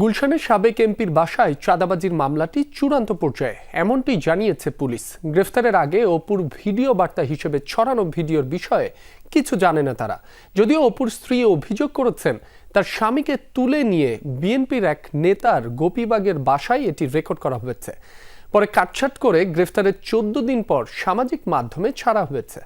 গুলশানের সাবেক এমপির বাসায় চাঁদাবাজির মামলাটি চূড়ান্ত পর্যায়ে, এমনটি জানিয়েছে পুলিশ। গ্রেফতারের আগে অপুর ভিডিও বার্তা হিসেবে ছড়ানো ভিডিওর বিষয়ে কিছু জানে না তারা। যদিও অপুর স্ত্রী অভিযোগ করেছেন, তার স্বামীকে তুলে নিয়ে বিএনপির এক নেতার গোপীবাগের বাসায় এটি রেকর্ড করা হয়েছে। পরে কাটছাট করে গ্রেফতারের চোদ্দ দিন পর সামাজিক মাধ্যমে ছাড়া হয়েছে।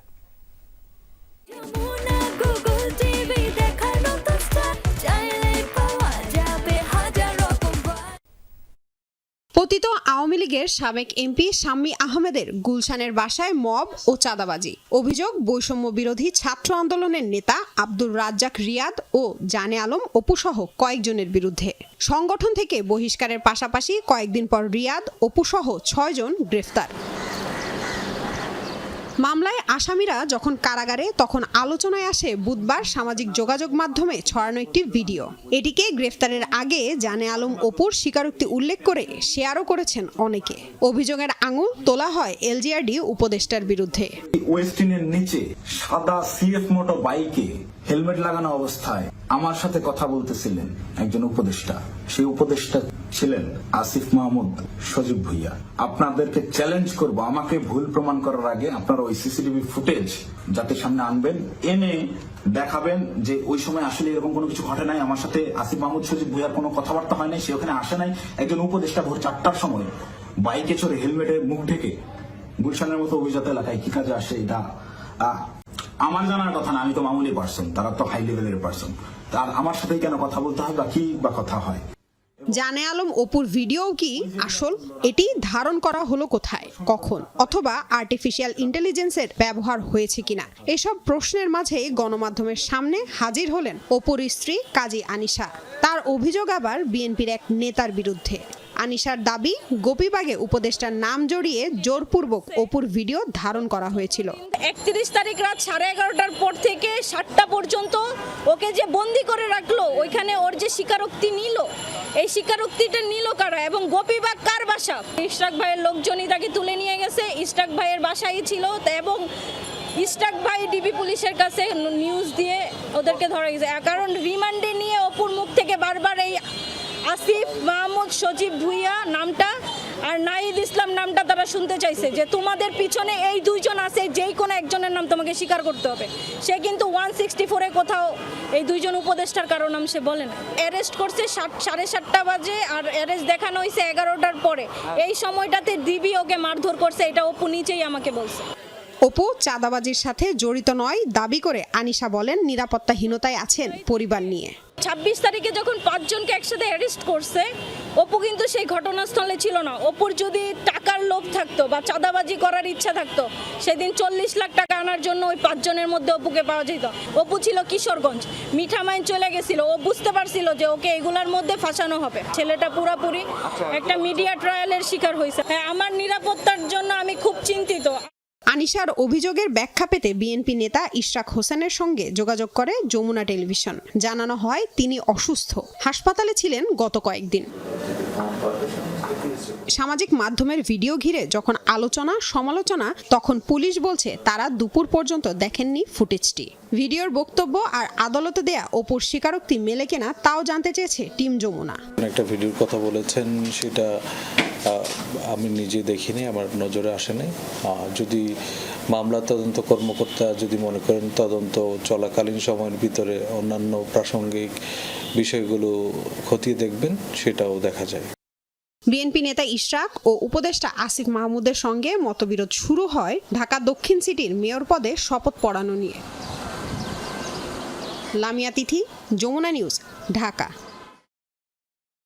পতিত আওয়ামী লীগের সাবেক এমপি শাম্মী আহমেদের গুলশানের বাসায় মব ও চাঁদাবাজি। অভিযোগ, বৈষম্য বিরোধী ছাত্র আন্দোলনের নেতা আব্দুর রাজ্জাক রিয়াদ ও জানে আলম অপুসহ কয়েকজনের বিরুদ্ধে। সংগঠন থেকে বহিষ্কারের পাশাপাশি কয়েকদিন পর রিয়াদ অপুসহ ছয়জন গ্রেফতার। মামলায় আসামিরা যখন কারাগারে, তখন আলোচনায় আসে বুধবার সামাজিক যোগাযোগ মাধ্যমে ছড়ানো একটি ভিডিও। এটিকে গ্রেফতারের আগে জানে আলম অপুর স্বীকারোক্তি উল্লেখ করে শেয়ারও করেছেন অনেকে। অভিযোগের আঙুল তোলা হয় এলজিআরডি উপদেষ্টার বিরুদ্ধে। ওয়েস্টিনের নিচে সাদা সিএফ মোটো বাইকে হেলমেট লাগানো অবস্থায় আমার সাথে কথা বলতেছিলেন একজন উপদেষ্টা। সেই উপদেষ্টা ছিলেন আসিফ মাহমুদ সজীব ভুইয়া। আপনাদেরকে চ্যালেঞ্জ করব। আমাকে ভুল প্রমাণ করার আগে আপনারা ওই সিসিটিভি ফুটেজ যাতে সামনে আনবেন, এনে দেখাবেন যে ওই সময় আসলে এরকম কোনো কিছু ঘটে নাই। আমার সাথে আসিফ মাহমুদ সজীব ভুইয়ার কোনো কথাবার্তা হয় নাই, সে ওখানে আসে নাই। একজন উপদেষ্টা ভোর চারটার সময় বাইকে চড়ে হেলমেটে মুখ ঢেকে গুলশানের মতো অভিজাত এলাকায় কি কাজে আসে এটা? আমার জানার কথা না, আমি তো মামুলি পার্সন তারা তো হাই লেভেলের পার্সন তার আমার সাথে কেন কথা বলতে হয় বা কি বা কথা হয়? জানে আলম অপুর ভিডিও কি আসল? এটি ধারণ করা হলো কোথায়? কখন? অথবা আর্টিফিশিয়াল ইন্টেলিজেন্সের ব্যবহার হয়েছে কিনা? এসব প্রশ্নের মাঝে গণমাধ্যমের সামনে হাজির হলেন অপুর স্ত্রী কাজী আনিশা। তার অভিযোগ আবার বিএনপির এক নেতার বিরুদ্ধে। আনিশার দাবি, গোপীবাগে উপদেষ্টার নাম জড়িয়ে জোরপূর্বক অপুর ভিডিও ধারণ করা হয়েছিল। একত্রিশ তারিখ রাত সাড়ে এগারোটার পর থেকে সাতটা পর্যন্ত ওকে যে বন্দি করে রাখল, ওইখানে ওর যে স্বীকারোক্তি নিল, এই স্বীকারোক্তিটা নিল কারা এবং গোপীবাগ কার বাসা? ইশরাক ভাইয়ের লোকজনই তাকে তুলে নিয়ে গেছে, ইশরাক ভাইয়ের বাসাই ছিল এবং ইশরাক ভাই ডিবি পুলিশের কাছে নিউজ দিয়ে ওদেরকে ধরা গেছে। কারণ রিমান্ডে নিয়ে অপুর মুখ থেকে বারবার এই আসিফ মাহমুদ, সজীব ভুইয়া নামটা আর নাহিদ ইসলাম নামটা তারা শুনতে চাইছে যে তোমাদের পিছনে এই দুইজন আছে, যেই কোনো একজনের নাম তোমাকে স্বীকার করতে হবে। সে কিন্তু ওয়ান সিক্সটি ফোরে কোথাও এই দুইজন উপদেষ্টার কারও নাম সে বলে না। অ্যারেস্ট করছে সাত, সাড়ে সাতটা বাজে আর অ্যারেস্ট দেখানো হয়েছে এগারোটার পরে। এই সময়টাতে দিবি ওকে মারধর করছে, এটা অপু নিচেই আমাকে বলছে। অপু চাঁদাবাজির সাথে জড়িত নয়, দাবি করে আনিশা বলেন নিরাপত্তাহীনতায় আছেন পরিবার নিয়ে। ছাব্বিশ তারিখে যখন পাঁচজনকে একসাথে অ্যারেস্ট করছে, অপু কিন্তু সেই ঘটনাস্থলে ছিল না। অপুর যদি টাকার লোভ থাকতো বা চাঁদাবাজি করার ইচ্ছা থাকতো, সেদিন চল্লিশ লাখ টাকা আনার জন্য ওই পাঁচজনের মধ্যে অপুকে পাওয়া যেত। অপু ছিল কিশোরগঞ্জ। মিঠামাইন চলে গেছিল। ও বুঝতে পারছিল যে ওকে এগুলার মধ্যে ফাঁসানো হবে। ছেলেটা পুরাপুরি একটা মিডিয়া ট্রায়ালের শিকার হয়েছে। হ্যাঁ আমার নিরাপত্তার জন্য আমি খুব চিন্তিত। আনিশার অভিযোগের ব্যাখ্যা পেতে বিএনপি নেতা ইশরাক হোসেনের সঙ্গে যোগাযোগ করে যমুনা টেলিভিশন। জানানো হয়, তিনি অসুস্থ। হাসপাতালে ছিলেন গত কয়েকদিন। সামাজিক মাধ্যমের ভিডিও ঘিরে যখন আলোচনা, সমালোচনা, তখন পুলিশ বলছে তারা দুপুর পর্যন্ত দেখেননি ফুটেজটি। ভিডিওর বক্তব্য আর আদালতে দেয়া অপর স্বীকারোক্তি মেলে কিনা তাও জানতে চেয়েছে টিম যমুনা। একটা ভিডিওর কথা বলেছেন, সেটা আমি নিজে দেখিনি, আমার নজরে আসে নাই। যদি মামলা তদন্ত কর্মকর্তা যদি মনে করেন তদন্ত চলাকালীন সময়ের ভিতরে অন্যান্য প্রাসঙ্গিক বিষয়গুলো খতিয়ে দেখবেন, সেটাও দেখা যায়। বিএনপি নেতা ইশরাক ও উপদেষ্টা আসিফ মাহমুদের সঙ্গে মতবিরোধ শুরু হয় ঢাকা দক্ষিণ সিটির মেয়র পদে শপথ পড়ানো নিয়ে। লামিয়া তিথি, যমুনা নিউজ, ঢাকা।